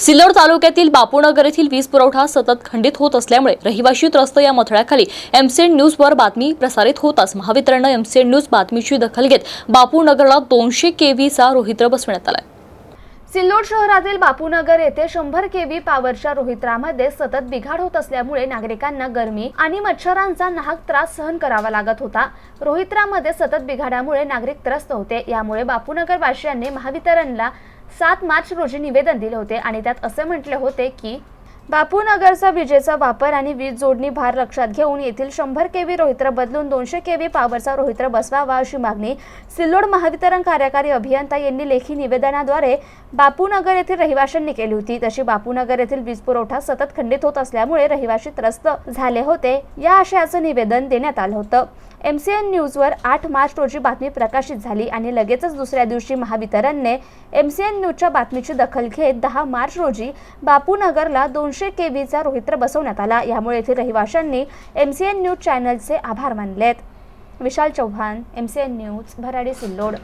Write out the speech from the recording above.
सिल्लोड तालुक्यातील बापूनगर येथील वीज पुरवठा सतत खंडित होत असल्यामुळे रहिवाशी त्रस्त या मथळ्याखाली एमसीएन न्यूजवर बातमी प्रसारित होताच. महावितरणनं एमसीएन न्यूज बातमीची दखल घेत बापूनगरला दोनशे केव्हीचा रोहित्र बसवण्यात आलाय. सिल्लोड शहरातील बापूनगर येथे शंभर केव्ही पॉवरच्या रोहित्रामध्ये सतत बिघाड होत असल्यामुळे नागरिकांना गरमी आणि मच्छरांचा नाहक त्रास सहन करावा लागत होता. रोहित्रामध्ये सतत बिघाडामुळे नागरिक त्रस्त होते. यामुळे बापूनगर वासियांनी महावितरणला सात मार्च रोजी निवेदन दिले होते आणि त्यात असे म्हटले होते की बापूनगरचा विजेचा वापर आणि वीज जोडणी भार लक्षात घेऊन येथील शंभर केव्ही रोहित्र बदलून दोनशे केव्ही पॉवरचा रोहित्र बसवावा अशी मागणी सिल्लोड महावितरण कार्यकारी अभियंता यांनी लेखी निवेदनाद्वारे बापूनगर येथील रहिवाशांनी केली होती. तशी बापूनगर येथील वीज पुरवठा सतत खंडित होत असल्यामुळे रहिवाशी त्रस्त झाले होते. या आशयाचं निवेदन देण्यात आलं होतं. एम सी एन न्यूजवर आठ मार्च रोजी बातमी प्रकाशित झाली आणि लगेचच दुसऱ्या दिवशी महावितरणने एम सी एन न्यूजच्या बातमीची दखल घेत दहा मार्च रोजी बापूनगरला दोनशे केव्हीचा रोहित्र बसवण्यात आला. यामुळे येथील रहिवाशांनी एम सी एन न्यूज चॅनलचे आभार मानलेत. Vishal Chavan N news Bharadi Sillod.